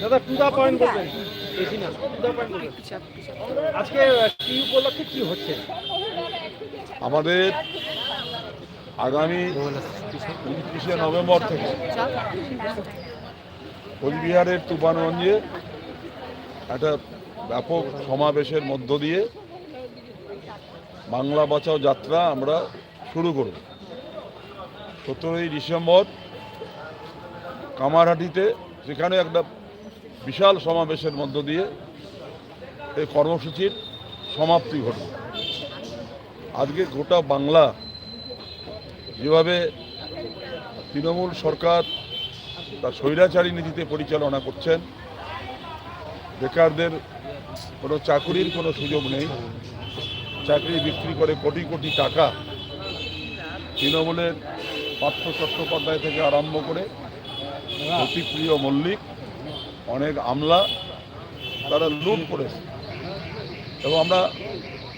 দাদা the point না বলবেন আজকে কি উপলক্ষে কি হচ্ছে? আমাদের আগামী উনত্রিশে নভেম্বর থেকে কোচবিহারের তুফানগঞ্জে একটা ব্যাপক সমাবেশের মধ্য দিয়ে বাংলা বাঁচাও যাত্রা আমরা শুরু করব। সতেরোই ডিসেম্বর কামারহাটিতে সেখানে একটা বিশাল সমাবেশের মধ্য দিয়ে এই কর্মসূচির সমাপ্তি ঘটবে আজকে গোটা বাংলা যেভাবে তৃণমূল সরকার তার স্বৈরাচারী নীতিতে পরিচালনা করছেন, বেকারদের কোনো চাকুরির কোনো সুযোগ নেই, চাকরি বিক্রি করে কোটি কোটি টাকা তৃণমূলের পার্থ চট্টোপাধ্যায় থেকে আরম্ভ করে অতিপ্রিয় মল্লিক, অনেক আমলা, তারা লুট করেছে। এবং আমরা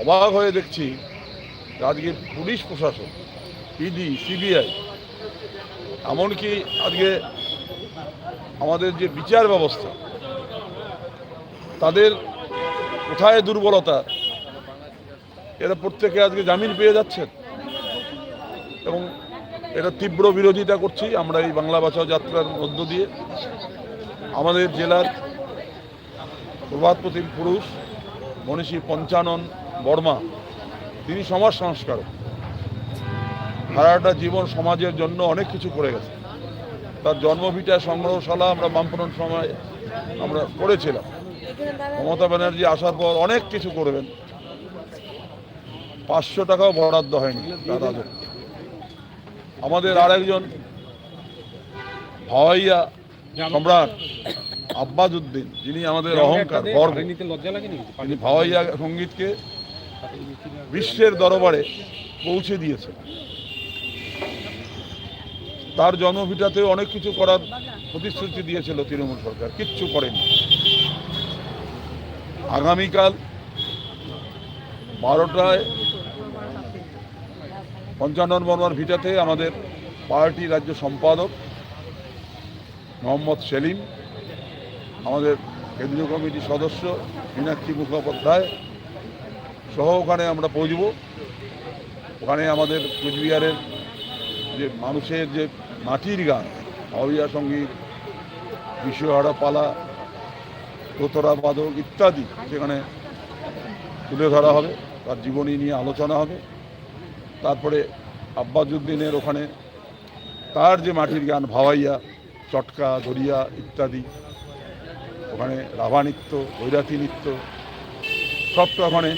অবাক হয়ে দেখছি আজকে পুলিশ প্রশাসন ইডি সিবিআই এমনকি আজকে আমাদের যে বিচার ব্যবস্থা, তাদের কোথায় দুর্বলতা, এরা প্রত্যেকে আজকে জামিন পেয়ে যাচ্ছেন। এবং এটা তীব্র বিরোধিতা করছি। আমরা এই বাংলা ভাষা যাত্রার মধ্য দিয়ে আমাদের জেলার প্রভাতপতির পুরুষ মনীষী পঞ্চানন বর্মা, তিনি সমাজ সংস্কারক। সারাটা জীবন সমাজের জন্য অনেক কিছু করে গেছে তার জন্মভিটা সংগ্রহশালা আমরা বামপন্ন সময় আমরা করেছিলাম। মমতা ব্যানার্জি আসার পর অনেক কিছু করবেন। পাঁচশো টাকাও বরাদ্দ হয়নি তার রাজত্বে আর একজন ভাওয়াইয়া সম্রাট আব্বাস উদ্দিন যিনি আমাদের অহংকার গর্ব। তিনি ভাওয়াইয়া সঙ্গীতকে বিশ্বের দরবারে পৌঁছে দিয়েছে তার জন্মভিটাতেও অনেক কিছু করার প্রতিশ্রুতি দিয়েছিল তৃণমূল সরকার কিচ্ছু করেনি। আগামীকাল বারোটায় পঞ্চানন বর্মার ভিটাতে আমাদের পার্টি রাজ্য সম্পাদক মোহাম্মদ সেলিম, আমাদের কেন্দ্রীয় কমিটির সদস্য মীনাক্ষী মুখোপাধ্যায় সহ ওখানে আমরা পৌঁছব। ওখানে আমাদের কুচবিহারের যে মানুষের যে মাটির গান, হাওড়িয়া সংগীত, বিশ্বহারা পালা, দোতরা বাদক ইত্যাদি সেখানে তুলে ধরা হবে। তার জীবনী নিয়ে আলোচনা হবে। তারপরে আব্বাজুদ্দিনের ওখানে তার যে মাটির গান ভাওয়াইয়া চটকা দরিয়া ইত্যাদি ওখানে রাভা নৃত্য বৈরাতি নৃত্য সবটা ওখানে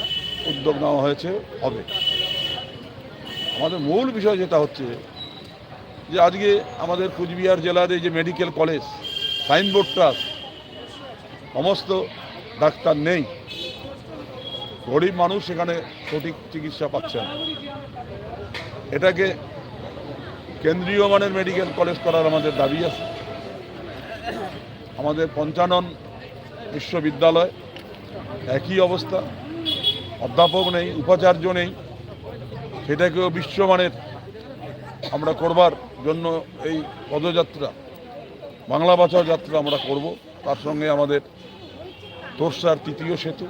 উদ্যোগ নেওয়া হয়েছে হবে। আমাদের মূল বিষয় যেটা হচ্ছে যে আজকে আমাদের কুচবিহার জেলার এই যে মেডিকেল কলেজ সাইনবোর্ডটা আছে, সমস্ত ডাক্তার নেই। গরিব মানুষ সেখানে সঠিক চিকিৎসা পাচ্ছে না। এটাকে কেন্দ্রীয় মানের মেডিকেল কলেজ করার আমাদের দাবি আছে। আমাদের পঞ্চানন বিশ্ববিদ্যালয় একই অবস্থা, অধ্যাপক নেই, উপাচার্য নেই, সেটাকেও বিশ্বমানের আমরা করবার জন্য এই পদযাত্রা, বাংলা বাঁচাও যাত্রা আমরা করব। তার সঙ্গে আমাদের তোরসার তৃতীয় সেতু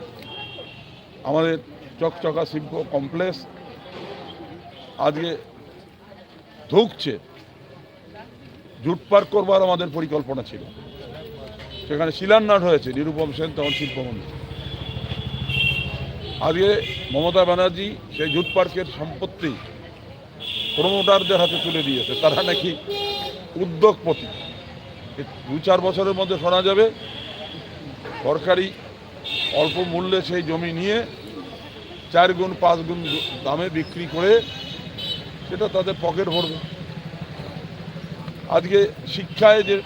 আমাদের চকচকা শিল্প কমপ্লেক্স আজকে ধুকছে। জুট পার্ক করবার আমাদের পরিকল্পনা ছিল। সেখানে শিলান্যাস হয়েছে নিরুপম সেন তখন শিল্পমন্ত্রী। আজকে মমতা ব্যানার্জি সেই জুট পার্কের সম্পত্তি প্রমোটারদের হাতে তুলে দিয়েছে। তারা নাকি উদ্যোগপতি। দু চার বছরের মধ্যে শোনা যাবে। সরকারি অল্প মূল্যে সেই জমি নিয়ে চার গুণ পাঁচ গুণ দামে বিক্রি করে সেটা তাদের পকেট ভরবে। আজকে শিক্ষায় যে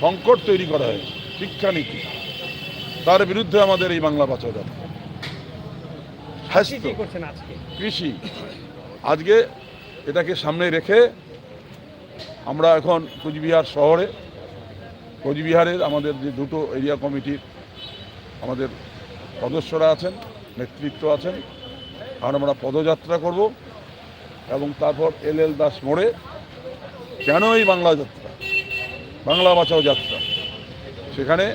সংকট তৈরি করা হয়েছে শিক্ষানীতি তার বিরুদ্ধে আমাদের এই বাংলা বাঁচা স্বাস্থ্য আজকে? কৃষি আজকে এটাকে সামনে রেখে আমরা এখন কোচবিহার শহরে কোচবিহারের আমাদের যে দুটো এরিয়া কমিটির আমাদের সদস্যরা আছেন, নেতৃত্ব আছেন। আর আমরা পদযাত্রা করব এবং তারপর এল এল দাস মোড়ে কেন এই বাংলা যাত্রা, বাংলা বাঁচাও যাত্রা। সেখানে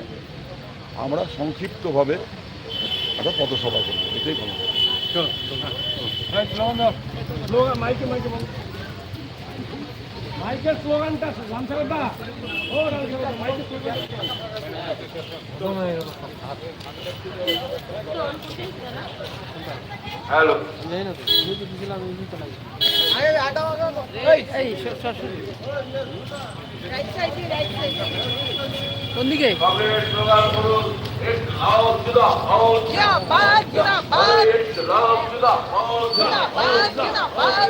আমরা সংক্ষিপ্তভাবে একটা পথসভা করব। এটাই ভালো স্লোগান মাইকে মাইকে বল মাইকের স্লোগানটা রামসারদা ও রামসারদা মাইকের স্লোগান। হ্যালো। কোন দিকে? স্লোগান করুন জিন্দাবাদ। জিন্দাবাদ দ্য হাউস জিন্দাবাদ।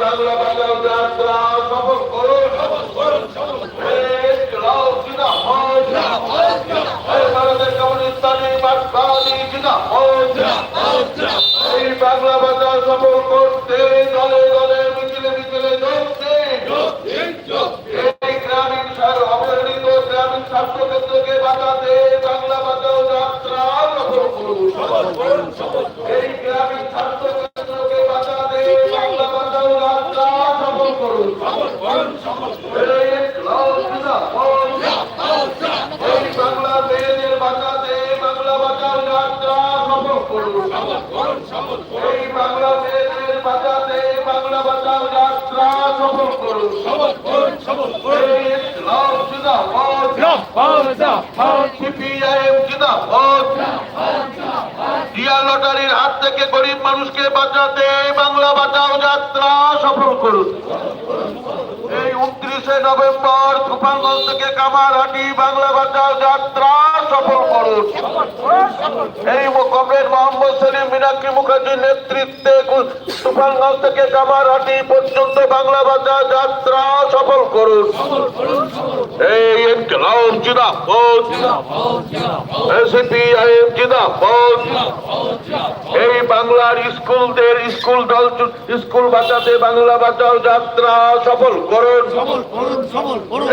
বাংলা যাত্রা সফল বাংলা বাজার সফল করতে দলে দলে মিছিলে মিছিলে চলছে এই গ্রামীণ সার অবহেলিত গ্রামীণ স্বাস্থ্য কেন্দ্রকে বাঁচাতে বাংলা বাঁচাও যাত্রা সফল করুন এই গ্রামীণ স্বাস্থ্য কেন্দ্রকে বাঁচাতে বাংলা বাঁচাও যাত্রা সফল করুন এই লাল জিন্দাবাদ। এই বাংলা মেয়েদের বাঁচাতে বাংলা বাঁচাও যাত্রা সফল করুন এই বাংলা মেয়েদের বাঁচাতে বাংলা বাঁচাও যাত্রা সফল করুন এই লাল জিন্দাবাদ। সিপিআইএম জিন্দাবাদ। জিয়া লটারির হাত থেকে গরিব মানুষকে বাঁচাতে বাংলা বাঁচাও যাত্রা সফল করুন। এই উনত্রিশে নভেম্বর তুফানগঞ্জ থেকে কামারহাটি বাংলা বাঁচাও যাত্রা সফল করুন। এই কমরেড মোহাম্মদ সেলিম মীনাক্ষী মুখার্জির নেতৃত্বে তুফানগঞ্জ থেকে কামারহাটি পর্যন্ত বাংলা বাঁচাও যাত্রা সফল করুন। এই ইনকলাব জিন্দাবাদ। এসিপিআইএম জিন্দাবাদ। এই বাংলার স্কুলদের স্কুল দল স্কুল বাঁচাতে বাংলা বাঁচাও যাত্রা সফল করুন।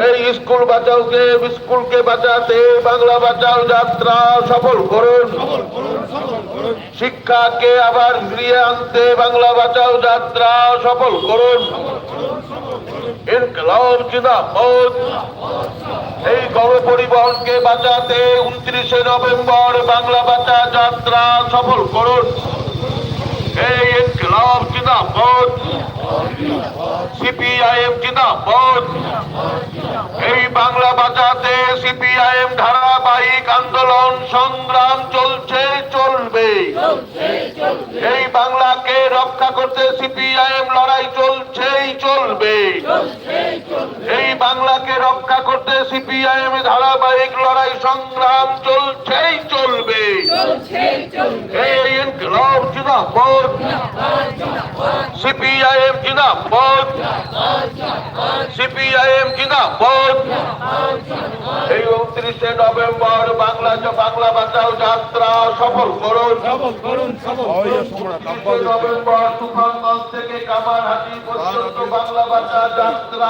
এই স্কুল বাঁচাওকে স্কুলকে বাঁচাতে বাংলা বাঁচাও যাত্রা সফল করুন। শিক্ষাকে আবার ফিরিয়ে আনতে বাংলা বাঁচাও যাত্রা সফল করুন। ইনকলাব জিন্দাবাদ। এই গণপরিবহনকে বাঁচাতে উনত্রিশে নভেম্বর বাংলা বাঁচা যাত্রা সফল করুন। এই ইনকলাব জিন্দাবাদ সিপিআইএম জিন্দাবাদ এই বাংলা বাঁচাতে সিপিআইএম ধারাবাহিক আন্দোলন সংগ্রাম চলছে, চলবে। এই বাংলাকে রক্ষা করতে সিপিআইএম লড়াই চলছেই, চলবে। এই বাংলাকে রক্ষা করতে সিপিআইএম ধারাবাহিক লড়াই সংগ্রাম চলছেই চলবে। এই ইনকলাব জিন্দাবাদ সিপিআইএম জিন্দাবাদ। সিপিআইএম জিন্দাবাদ। এই উনত্রিশে নভেম্বর বাংলা বাংলা বাঁচাও যাত্রা সফল করুন। সফল করুন সফল উনত্রিশে নভেম্বর তুফানগঞ্জ থেকে কামারহাটি পর্যন্ত বাংলা বাঁচা যাত্রা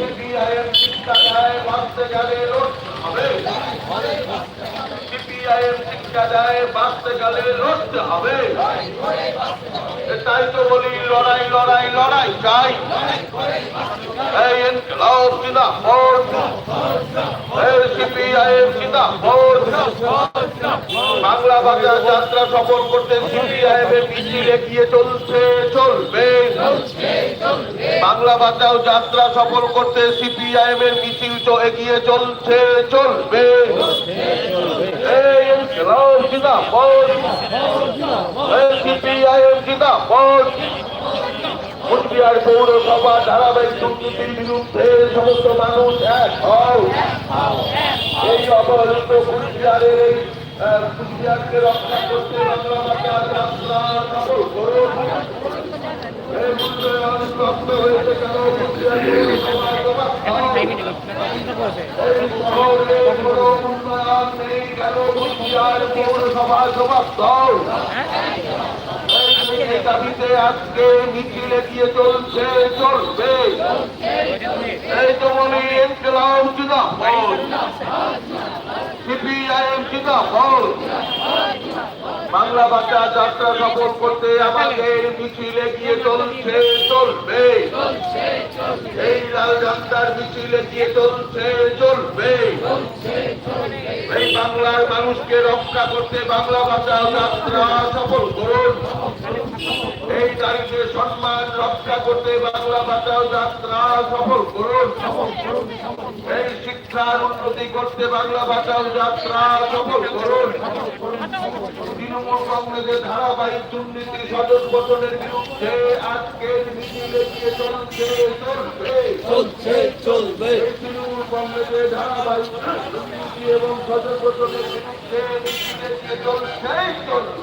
সিপিআইএম শিক্ষা গেলে লড়তে হবে। বাঁচতে গেলে লড়তে হবে। তাই তো বলি, লড়াই লড়াই লড়াই চাই বাংলা ভাষা যাত্রা সফল করতে সিপিআইএম এগিয়ে চলছে, চলবে। বাংলা ভাষাও যাত্রা সফল করতে সিপিআইএম এর মিছিল তো এগিয়ে চলছে, চলবে। জিন্দাবাদ এই সিপিআইএম জিন্দাবাদ কুচবিহার পৌরসভা ধারাবাহিক দুর্নীতির বিরুদ্ধে সমস্ত মানুষ এক হও এই অবহেলিত কুচবিহারের এই কুচবিহারকে রক্ষা করতে বাংলা ভাষা যাত্রা সফল করুন এই আজকে মিছিল এগিয়ে চলছে চলবে এই তো বলি ইনকলাব জিন্দাবাদ সিপিআইএম জিন্দাবাদ। বাংলা ভাষা যাত্রা সফল করতে আমাদের মিছিল এগিয়ে চলছে চলবে। এই লাল যাত্রার মিছিল এগিয়ে চলছে চলবে। এই বাংলার মানুষকে রক্ষা করতে বাংলা ভাষা যাত্রা সফল করুন। এই তারিখে সম্মান রক্ষা করতে বাংলা ভাষা যাত্রা সফল করুন। এই শিক্ষার উন্নতি করতে বাংলা ভাষা যাত্রা সফল করুন। তৃণমূল কংগ্রেসের ধারাবাহিক দুর্নীতি সদস্য গঠনের বিরুদ্ধে আজকের মিছিল এগিয়ে চলছে চলছে, চলবে। তৃণমূল কংগ্রেসের ধারাবাহিক এবং সদস্য গঠনের বিরুদ্ধে মিছিল চলছে, চলবে।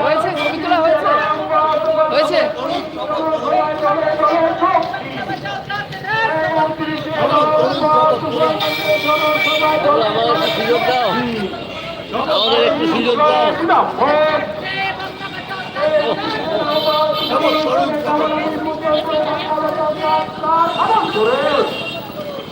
হয়েছে ছবি হয়েছে হয়েছে আমাদের সুযোগ দাও সুযোগ দাও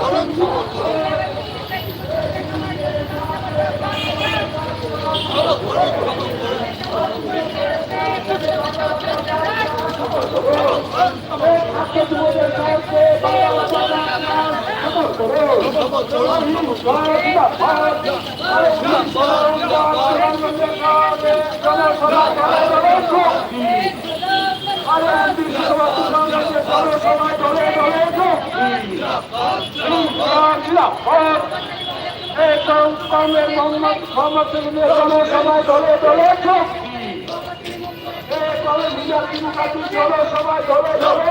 করুন কমের মোহাম্মদ মোহাম্মদ সবাই মুখার্জি চলো সবাই দলে দলে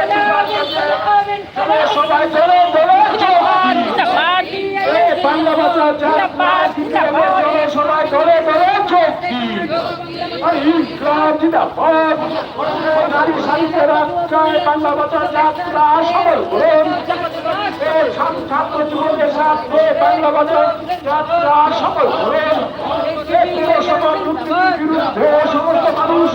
বাংলাদেশে উনত্রিশে বাংলা ভাষা সবাই বাংলা ভাষা যাত্রা সফল ছাত্র যুবকের সাথে বাংলা ভাষা বিরুদ্ধে সমস্ত মানুষ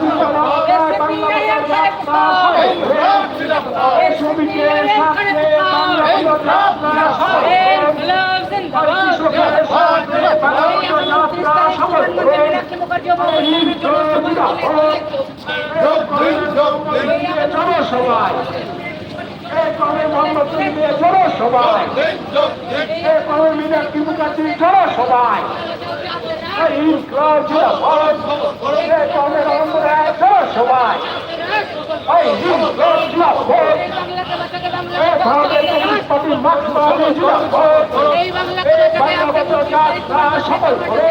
সবাই মীনাক্ষী মুখার্জি সবাই জিন্দাবাদ কমের অন্তরে চলো সবাই ইনকলাব জিন্দাবাদ ভারতের কমিউনিস্ট পার্টি মার্ক্সবাদী জিন্দাবাদ বাংলা ভাষা যাত্রা সফল করে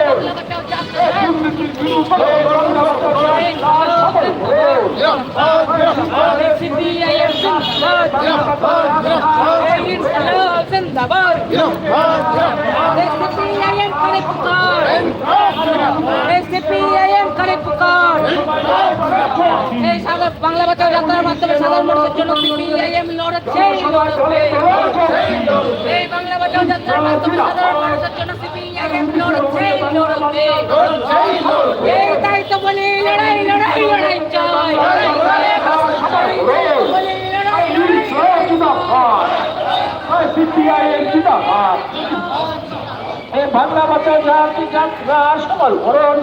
দুর্নীতির বিরুদ্ধে বাংলা ভাষা যাত্রা সফল করে বাংলা ভাষা যাত্রার মাধ্যমে সাধারণ মানুষের জন্য সিপিআইএম লড়ছে এই বাংলা ভাষা যাত্রার মাধ্যমে সাধারণ মানুষের জন্য সিপিআইএম লড়ছে এই তাই তো বলি লড়াই লড়াই লড়াই চাই সিপিআইএম জিন্দাবাদ এই বাংলা ভাষা জাতি যাত্রা সফল করুন